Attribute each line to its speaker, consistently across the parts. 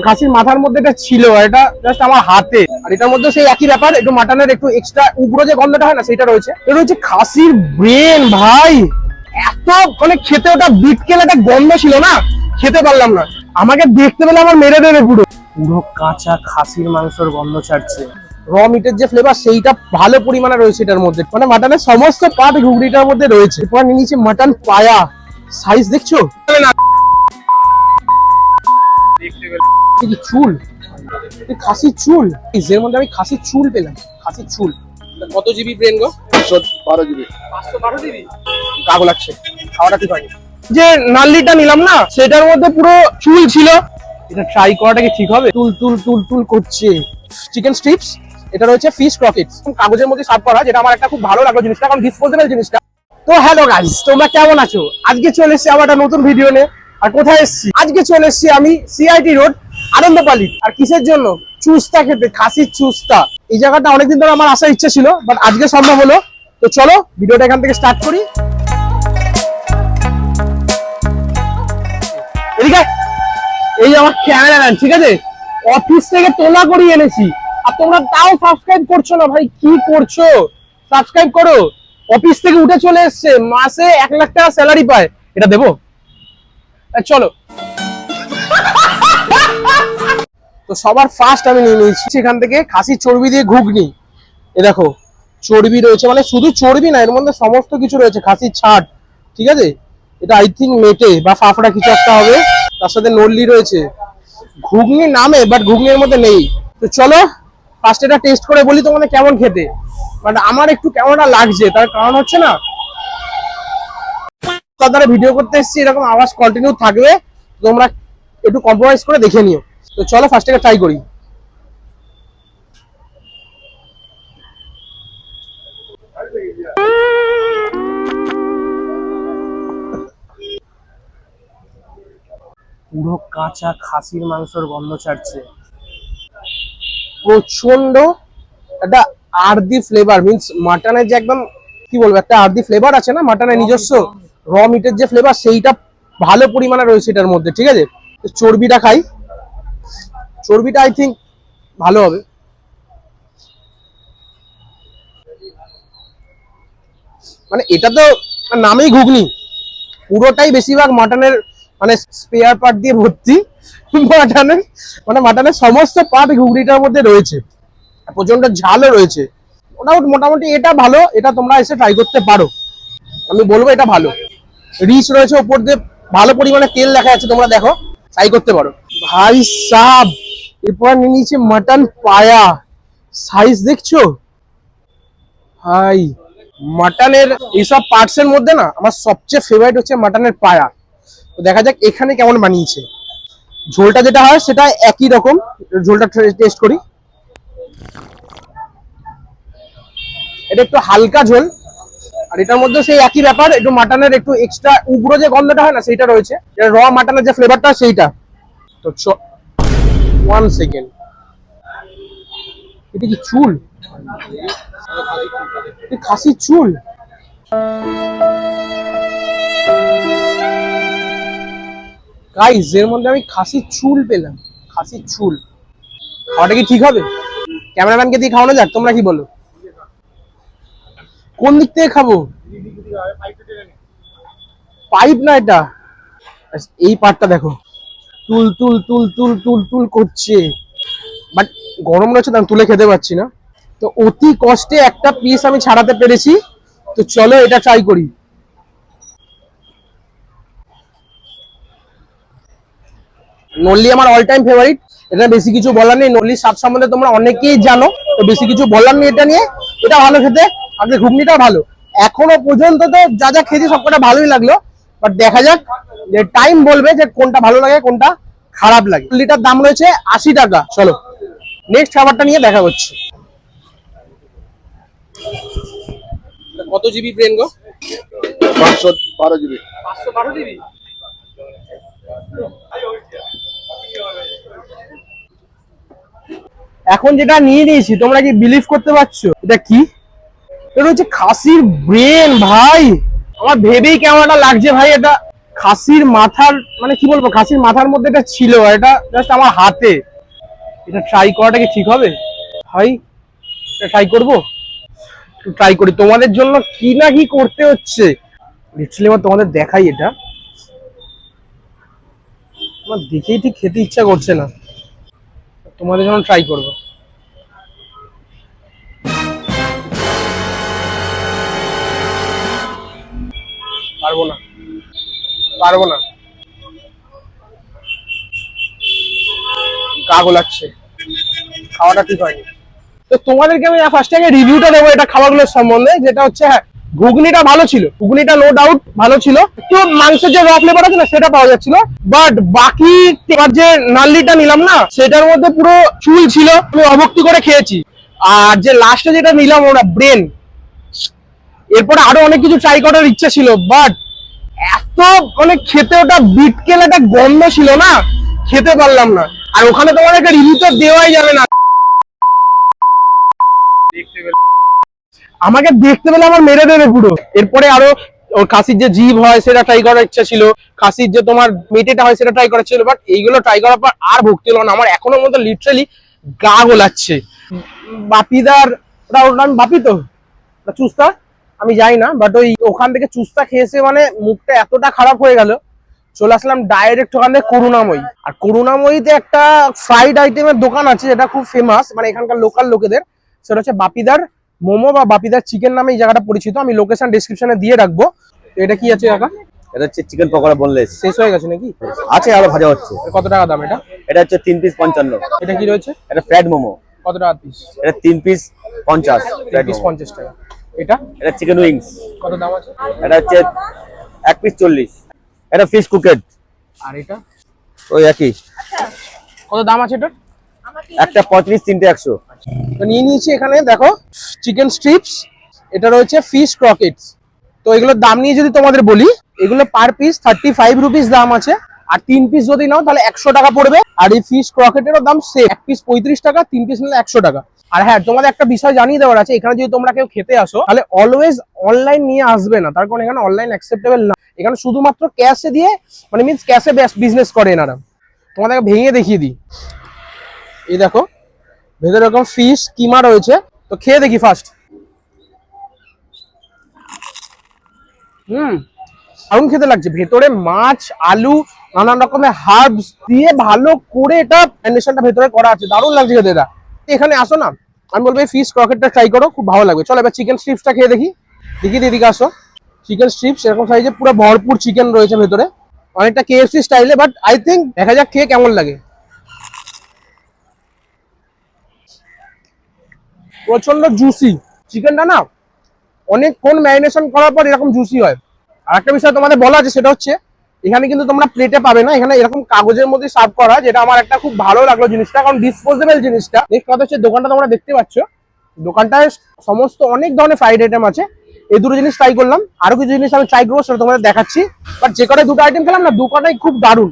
Speaker 1: খাসির মাথার মধ্যে এটা ছিল এটা জাস্ট আমার হাতে। আর এটার মধ্যে সেই একই ব্যাপার, একটু মাটনের একটু এক্সট্রা উগ্র যে গন্ধটা হয় না সেটা রয়েছে। এটা হচ্ছে খাসির ব্রেন ভাই! এত মানে খেতে ওটা বিটকেল একটা গন্ধ ছিল না? খেতে পারলাম না। আমাকে দেখতে পেলে আমার মেরে দেবে পুরো। পুরো কাঁচা খাসির মাংসের গন্ধ ছাড়ছে। র মিটের যে ফ্লেভার সেইটা ভালো পরিমাণে রয়েছে এটার মধ্যে। মানে মাটনের সমস্ত পার্ট ঘুগড়িটার মধ্যে রয়েছে। এরপর নিয়ে নিয়েছি মাটন পায়া। সাইজ দেখছ? না এই যে চুল। খাসির চুল। এর মধ্যে আমি খাসির চুল পেলাম। খাসির চুল। কত জিবি ব্রেন গো?
Speaker 2: পাঁচশো বারো জিবি।
Speaker 1: পাঁচশো বারো জিবি? কাগো লাগছে খাওয়াটা ঠিক হয়নি। যে নাল্লিটা নিলাম না সেটার মধ্যে পুরো চুল ছিল। এটা ট্রাই করাটা কি ঠিক হবে? তুল তুল তুল তুল করছে। চিকেন স্ট্রিপস এটা রয়েছে ফিশ প্রফিটস কাগজের মধ্যে সার্ভ করা যেটা আমার একটা খুব ভালো লাগল জিনিসটা। কারণ ডিসপোজেবল জিনিসটা। তো হ্যালো গাইস তোমরা কেমন আছো? আজকে চলে এসেছি আমার একটা নতুন ভিডিও নিয়ে। আর কোথায় এসেছি? আজকে চলে এসেছি আমি সিআইটি রোড আনন্দপালি আর কিসের জন্য? চুস্তা খেতে খাসির চুস্তা। এই জায়গাটা অনেকদিন ধরে আমার আসার ইচ্ছে ছিল বাট আজকে সম্ভব হলো। তো চলো ভিডিওটা এখান থেকে স্টার্ট করি। এই আমার ক্যামেরাম্যান ঠিক আছে? অফিস থেকে তোলা করিয়ে এনেছি। আর তোমরা তাও সাবস্ক্রাইব করছ না ভাই কি করছ? সাবস্ক্রাইব করো। অফিস থেকে উঠে চলে এসছে মাসে এক লাখ টাকা স্যালারি পায়। এটা দেবো? আহ, চলো। তো সবার ফার্স্ট আমি নিয়ে নিয়েছি। সেখান থেকে খাসি চর্বি দিয়ে ঘুগনি। এ দেখো, চর্বি রয়েছে মানে শুধু চর্বি না, এর মধ্যে সমস্ত কিছু রয়েছে, খাসির ছাট, ঠিক আছে? এটা আই থিঙ্ক মেটে বা ফাফড়া কিছু একটা হবে। তার সাথে নল্লি রয়েছে। ঘুগনি নামে বাট ঘুগনির মধ্যে নেই। তো চলো ফার্স্ট এটা টেস্ট করে বলি তোমাদের কেমন খেতে। বাট আমার একটু কেমনটা লাগছে, তার কারণ হচ্ছে না, তার ভিডিও করতে এসেছি, এরকম আওয়াজ কন্টিনিউ থাকবে। তোমরা একটু কম্প্রোমাইজ করে দেখে নিও। তো চলো ফার্স্ট এটা ট্রাই করি। পুরো কাঁচা খাসির মাংসের গন্ধ ছাড়ছে। প্রচণ্ড একটা আর্দি ফ্লেভার মিন্স মাটনের যে একদম কি বলব একটা আর্দি ফ্লেভার আছে না? মাটনের নিজস্ব র মিটের যে ফ্লেভার সেইটা ভালো পরিমাণে রয়েছে এটার মধ্যে ঠিক আছে? চর্বিটা খাই। চর্বিটা আই থিঙ্ক ভালো হবে। মানে এটা তো নামেই ঘুগনি। পুরোটাই বেশিরভাগ মাটনের মানে স্পেয়ার পার্ট দিয়ে ভর্তি। মাটনের মানে মাটনের সমস্ত পার্ট ঘুগনিটার মধ্যে রয়েছে। প্রচণ্ড ঝালও রয়েছে। মোটামুটি মোটামুটি এটা ভালো, এটা তোমরা এসে ট্রাই করতে পারো। আমি বলব এটা ভালো। রিচ রয়েছে ওপর দিয়ে, ভালো পরিমাণে তেল দেখা যাচ্ছে, তোমরা দেখো। ট্রাই করতে পারো। ভাই সাব, এরপর নিয়ে নিয়েছে মাটন পায়া। সাইজ দেখছ? ভাই মাটনের এইসব পার্টস এর মধ্যে না আমার সবচেয়ে ফেভারিট হচ্ছে মাটনের পায়া। তো দেখা যাক এখানে কেমন বানিয়েছে। ঝোলটা যেটা হয় সেটা একই রকম। ঝোলটা টেস্ট করি। এটা একটু হালকা ঝোল। আর এটার মধ্যে সেই একই ব্যাপার, একটু মাটনের একটু এক্সট্রা উগ্র যে গন্ধটা হয় না, সেইটা রয়েছে। র মাটনের যে ফ্লেভারটা সেইটা। তো ওয়ান সেকেন্ড এটা কি চুল? খাসির চুল? গাইস এর মধ্যে আমি খাসির চুল পেলাম। খাসির চুল। খাওয়াটা কি ঠিক হবে? ক্যামেরাম্যানকে দিয়ে খাওয়ানো যাক, তোমরা কি বলো? কোন দিক থেকে খাব? পাইপ না এটা। এই পাটটা দেখো। তুল তুল তুল তুল তুল তুল করছে। বাট গরম রয়েছে আমি তুলে খেতে পারছি না। তো অতি কষ্টে একটা পিস আমি ছাড়াতে পেরেছি। তো চলো এটা ট্রাই করি। নল্লি আমার অল টাইম ফেভারিট এটা বেশি কিছু বলার নেই। নল্লির স্বাদ সম্বন্ধে তোমরা অনেকেই জানো। তো বেশি কিছু বলার নেই এটা নিয়ে। এটা ভালো খেতে। আগে ঘুগনিটা ভালো। এখনও পর্যন্ত তো যা যা খেয়েছি সবকটা ভালোই লাগল। বাট দেখা যাক যে টাইম বলবে যে কোনটা ভালো লাগে কোনটা খারাপ লাগে। লিটার দাম রয়েছে আশি টাকা। চলো নেক্সট খাবারটা নিয়ে দেখা হচ্ছে। কত জিবি ব্রেন গো?
Speaker 2: পাঁচশো বারো জিবি
Speaker 1: পাঁচশো বারো জিবি এখন যেটা নিয়ে নিয়েছি তোমরা কি বিলিভ করতে পারছ? এটা কি? এটা হচ্ছে খাসির ব্রেন, ভাই। আমার ভেবেই কেমন একটা লাগছে, ভাই, এটা খাসির মাথার মানে কি বলব, খাসির মাথার মধ্যে এটা ছিল এটা জাস্ট আমার হাতে। এটা ট্রাই করাটা কি ঠিক হবে? ভাই, এটা ট্রাই করব? ট্রাই করি, তোমাদের জন্য কি না কি করতে হচ্ছে? লিটারালি আমার তোমাদের দেখাই এটা। আমার দেখেই ঠিক খেতে ইচ্ছা করছে না। তোমাদের জন্য ট্রাই করব। পারব না। পারব না। গা গোলাচ্ছে। খাওয়াটা ঠিক হয়নি। তো তোমাদেরকে আমি ফার্স্ট আগে রিভিউটা দেবো এটা খাবারগুলোর সম্বন্ধে, যেটা হচ্ছে হ্যাঁ ঘুগনিটা ভালো ছিল। ঘুগনিটা নো ডাউট ভালো ছিল। একটু মাংসের যে র ফ্লেভার আছে না, সেটা পাওয়া যাচ্ছিল। বাট বাকি যে নাল্লিটা নিলাম না, সেটার মধ্যে পুরো চুল ছিল। আমি অভক্তি করে খেয়েছি। আর যে লাস্টে যেটা নিলাম ওরা ব্রেন এরপরে আরও অনেক কিছু ট্রাই করার ইচ্ছা ছিল বাট এত মানে খেতে ওটা বিটকেল একটা গন্ধ ছিল না? খেতে পারলাম না। আর ওখানে তোমার একটা রিভিউ তো দেওয়াই যাবে না। আমাকে দেখতে পেলে আমার মেরে দেবে পুরো। এরপরে আরও ওর খাসির যে জিভ হয়, সেটা ট্রাই করার ইচ্ছা ছিল। খাসির যে তোমার মেটেটা হয়, সেটা ট্রাই করার ছিল। বাট এইগুলো ট্রাই করার পর আর ভক্তি হলো না। আমার এখনও মতো লিটারালি গা গোলাচ্ছে। বাপিদার ওটা ওর নাম বাপি তো? চুস্তা? আমি যাই না বাট ওই ওখান থেকে চুস্তা খেয়েছে মানে মুখটা এতটা খারাপ হয়ে গেল চলে আসলাম ডাইরেক্ট ওখান থেকে করুণাময়ী। আর করুণাময়ীতে একটা ফ্রাইড আইটেমের দোকান আছে যেটা খুব ফেমাস মানে এখানকার লোকাল লোকেদের সেটা হচ্ছে বাপিদার মোমো বা বাপিদার চিকেন নামে এই জায়গাটা পরিচিত আমি লোকেশন ডিসক্রিপশনে দিয়ে রাখব। এটা কি আছে কাকা?
Speaker 3: এটা হচ্ছে চিকেন পকোড়া বোনলেস
Speaker 1: শেষ হয়ে গেছে নাকি?
Speaker 3: আছে আরও ভাজা হচ্ছে।
Speaker 1: কত টাকা দাম এটা?
Speaker 3: এটা হচ্ছে তিন পিস পঞ্চান্ন।
Speaker 1: এটা কি রয়েছে?
Speaker 3: এটা ফ্রাইড মোমো।
Speaker 1: কত টাকা পিস
Speaker 3: এটা তিন পিস পঞ্চাশ
Speaker 1: পিস পঞ্চাশ টাকা। এটা?
Speaker 3: এটা চিকেন উইংস
Speaker 1: কত দাম আছে?
Speaker 3: এটা হচ্ছে এক পিস চল্লিশ। এটা ফিশ কুকেট
Speaker 1: আর এটা?
Speaker 3: ওই একই।
Speaker 1: কত দাম আছে এটা?
Speaker 3: একটা পঁয়ত্রিশ তিনটে একশো।
Speaker 1: তো নিয়ে নিয়েছি এখানে দেখো চিকেন স্ট্রিপস এটা রয়েছে ফিশ ক্রকেটস তো এগুলোর দাম নিয়ে যদি তোমাদের বলি এগুলো per piece thirty five rupees দাম আছে। আর তিন পিস যদি নাও, তাহলে একশো টাকা পড়বে। আর এই ফিশ ক্রকেটেরও দাম সেম এক পিস পঁয়ত্রিশ টাকা, তিন পিস নিলে একশো টাকা। আর হ্যাঁ তোমাদের একটা বিষয় জানিয়ে দেওয়ার আছে, এখানে যদি তোমরা কেউ খেতে আসো, তাহলে অলওয়েজ অনলাইন নিয়ে আসবে না। তার কারণ এখানে অনলাইন অ্যাকসেপ্টেবল না। এখানে শুধুমাত্র ক্যাশে দিয়ে মানে মিনস ক্যাশে বিজনেস করে এনারা। তোমাদেরকে ভেঙে দেখিয়ে দিই। এই দেখো, ভেতরে এরকম ফিশ কিমা রয়েছে। তো খেয়ে দেখি ফার্স্ট হুম, দারুণ খেতে লাগছে। ভেতরে মাছ, আলু নানান রকমের হার্বস দিয়ে ভালো করে এটা ম্যারিনেশনটা ভেতরে করা আছে। দারুণ লাগছে খেতে এটা। এখানে আসো না। আমি বলব এই ফিশ ক্রকেটটা ট্রাই করো, খুব ভালো লাগবে। চলো এবার চিকেন স্ট্রিপসটা খেয়ে দেখি। দেখি এদিকে আসো। চিকেন স্ট্রিপস এরকম সাইজে পুরো ভরপুর চিকেন রয়েছে ভেতরে। অনেকটা কেএফসি স্টাইলে বাট আই থিঙ্ক দেখা যাক খেয়ে কেমন লাগে। প্রচণ্ড জুসি চিকেনটা না, অনেকক্ষণ ম্যারিনেশন করার পর এরকম জুসি হয়। আর একটা বিষয় তোমাদের বলা আছে, সেটা হচ্ছে এখানে কিন্তু তোমরা প্লেটে পাবে না। এখানে এরকম কাগজের মধ্যে সার্ভ করা যেটা আমার একটা খুব ভালো লাগল জিনিসটা, কারণ ডিসপোজেবল জিনিসটা। নেক্সট কথা হচ্ছে দোকানটা তোমরা দেখতে পাচ্ছ। দোকানটায় সমস্ত অনেক ধরনের ফ্রাইড আইটেম আছে। এই দুটো জিনিস ট্রাই করলাম। আরও কিছু জিনিস আমি ট্রাই করব, সেটা তোমাদের দেখাচ্ছি। বাট যে কটাই দুটো আইটেম খেলাম না, দু কটাই খুব দারুণ।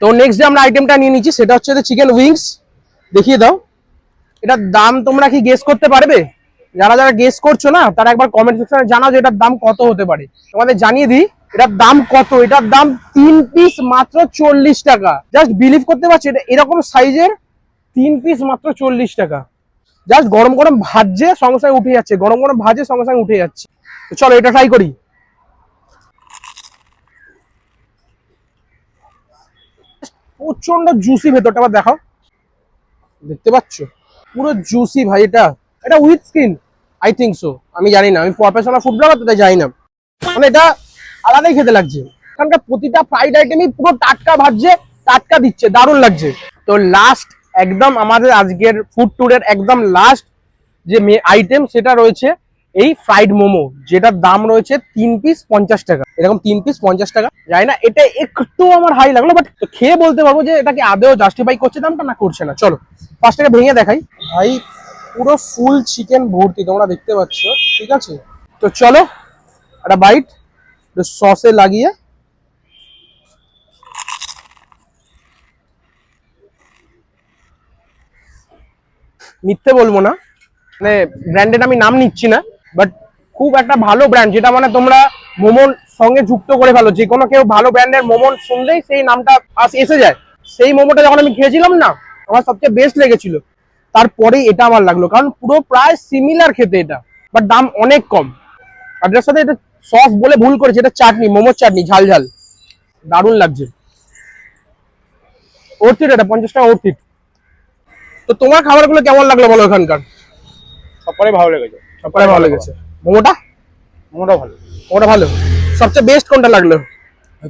Speaker 1: তো নেক্সট যে আমরা আইটেমটা নিয়ে নিচ্ছি, সেটা হচ্ছে চিকেন উইংস দেখিয়ে দাও। এটার দাম তোমরা কি গেস করতে পারবে? যারা যারা গেস করছ না, তারা একবার কমেন্ট সেকশনে জানাও যে এটার দাম কত হতে পারে। তোমাদের জানিয়ে দিই। এটার দাম কত? এটার দাম তিন পিস মাত্র চল্লিশ টাকা। জাস্ট বিলিভ করতে পারছি, এটা এরকম সাইজের তিন পিস মাত্র চল্লিশ টাকা। জাস্ট গরম গরম ভাজছে, সঙ্গে সঙ্গে উঠে যাচ্ছে। গরম গরম ভাজে সঙ্গে সঙ্গে উঠে যাচ্ছে। চলো, এটা ট্রাই করি। প্রচণ্ড জুসি ভেতরটা আবার দেখাও। দেখতে পাচ্ছ? পুরো জুসি ভাই এটা। এটা with skin I think so আমি জানি না। আমি প্রফেশনাল ফুড ব্লগার তো তাই জানি না। মানে এটা আলাদাই খেতে লাগছে। এখানকার প্রতিটা ফ্রাইড আইটেমই পুরো টাটকা ভাজছে, টাটকা দিচ্ছে, দারুণ লাগছে। তো লাস্ট একদম আমাদের আজকের ফুড ট্যুরের একদম লাস্ট যে আইটেম সেটা রয়েছে এই ফ্রাইড মোমো, যেটার দাম রয়েছে তিন পিস পঞ্চাশ টাকা। এরকম তিন পিস পঞ্চাশ টাকা। জানি না, এটা একটু আমার হাই লাগল বাট খেয়ে বলতে পারব যে এটাকে আদেও জাস্টিফাই করছে দামটা না করছে না। চলো ফার্স্টটাকে ভেঙে দেখাই। ভাই, পুরো ফুল চিকেন ভর্তি, তোমরা দেখতে পাচ্ছ। ঠিক আছে? তো চলো, একটা বাইট সসে লাগিয়ে মিথ্যে বলব না। মানে ব্র্যান্ডের আমি নাম নিচ্ছি না বাট খুব একটা ভালো ব্র্যান্ড যেটা মানে তোমরা মোমোর সঙ্গে যুক্ত করে ফেলো। যে কোনো কেউ ভালো ব্র্যান্ডের মোমো শুনলেই সেই নামটা এসে যায়। সেই মোমোটা যখন আমি খেয়েছিলাম না, আমার সবচেয়ে বেস্ট লেগেছিল। তারপরেই এটা আমার লাগল, কারণ পুরো প্রায় সিমিলার খেতে এটা বাট দাম অনেক কম। এটার সাথে এটা সস বলে ভুল করেছে এটা চাটনি মোমোর চাটনি ঝাল ঝাল। দারুণ লাগছে। অর্থিট এটা পঞ্চাশ টাকা অর্থিট তো তোমার খাবারগুলো কেমন লাগল বলো এখানকার
Speaker 3: সবটাই ভালো লেগেছে।
Speaker 1: সবটাই ভালো লেগেছে। মোমোটা?
Speaker 3: মোমোটা ভালো।
Speaker 1: মোমোটা ভালো। সবচেয়ে বেস্ট কোনটা লাগল?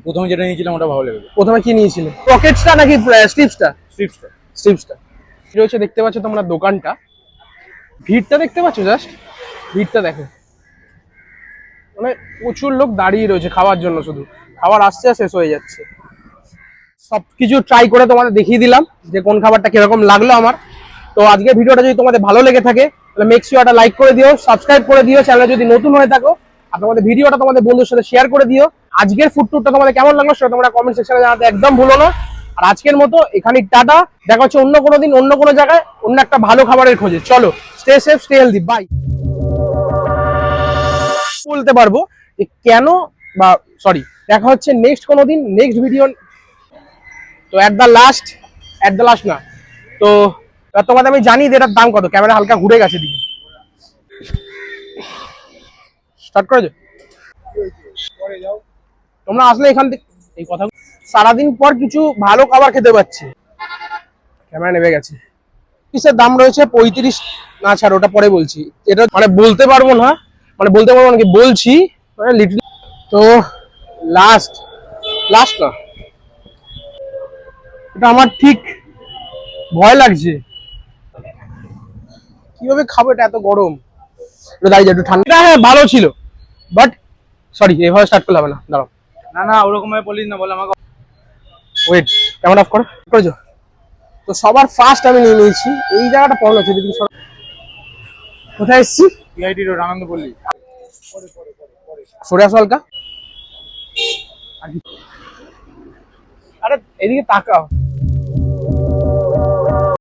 Speaker 3: প্রথমে যেটা নিয়েছিলাম ওটা ভালো লেগেছে।
Speaker 1: প্রথমে কি নিয়েছিলে? পকেটসটা নাকি স্ট্রিপসটা
Speaker 3: স্ট্রিপসটা
Speaker 1: স্ট্রিপসটা রয়েছে দেখতে পাচ্ছ তোমরা দোকানটা। ভিড়টা দেখতে পাচ্ছ জাস্ট ভিড়টা দেখো। মানে প্রচুর লোক দাঁড়িয়ে রয়েছে খাওয়ার জন্য শুধু। খাবার আসছে, শেষ হয়ে যাচ্ছে। সব কিছু ট্রাই করে তোমাদের দেখিয়ে দিলাম যে কোন খাবারটা কীরকম লাগল আমার। তো আজকের ভিডিওটা যদি তোমাদের ভালো লেগে থাকে, তাহলে মেক শিওর লাইক করে দিও সাবস্ক্রাইব করে দিও চ্যানেলে যদি নতুন হয়ে থাকো, আর তোমাদের ভিডিওটা তোমাদের বন্ধুর সাথে শেয়ার করে দিও। আজকের ফুড টুরটা তোমাদের কেমন লাগল সেটা তোমরা কমেন্ট সেকশনে জানাতে একদম ভুলো না। আর আজকের মতো এখানে টাটা। দেখা হচ্ছে অন্য কোনো দিন, অন্য কোনো জায়গায় অন্য একটা ভালো খাবারের খোঁজে। চলো stay safe stay healthy bye বলতে পারব যে কেন বা সরি দেখা হচ্ছে নেক্সট কোনো দিন নেক্সট ভিডিও তো at the last at the last না। তো তোমাদের আমি জানি যে এটার দাম কত, ক্যামেরা হালকা ঘুরে গেছে দিকে। স্টার্ট করেছ? তোমরা আসলে এখান থেকে এই কথা সারাদিন পর কিছু ভালো খাবার খেতে পাচ্ছি। ক্যামেরা নেমে গেছে। পিসের দাম রয়েছে পঁয়ত্রিশ? না ছাড়, ওটা পরে বলছি। এটা মানে বলতে পারব না। মানে বলতে পারব নাকি বলছি মানে লিটল তো লাস্ট লাস্ট না। এটা আমার ঠিক ভয় লাগছে। কীভাবে খাব এটা এত গরম? দাঁড়িয়ে একটু ঠান্ডা হ্যাঁ ভালো ছিল। বাট সরি এভাবে স্টার্ট করলে হবে না দাঁড়াও।
Speaker 3: না না ওরকম ভাবে বলিস না বলে আমাকে।
Speaker 1: ওয়েট ক্যামেরা অফ করো। করেছ? তো সবার ফার্স্ট আমি নিয়ে নিয়েছি। এই জায়গাটা পড়ল আছে কোথায় এসছি
Speaker 3: পিআইটি রোড আনন্দ পল্লী
Speaker 1: সরে আসো হালকা। আর এদিকে তাকাও।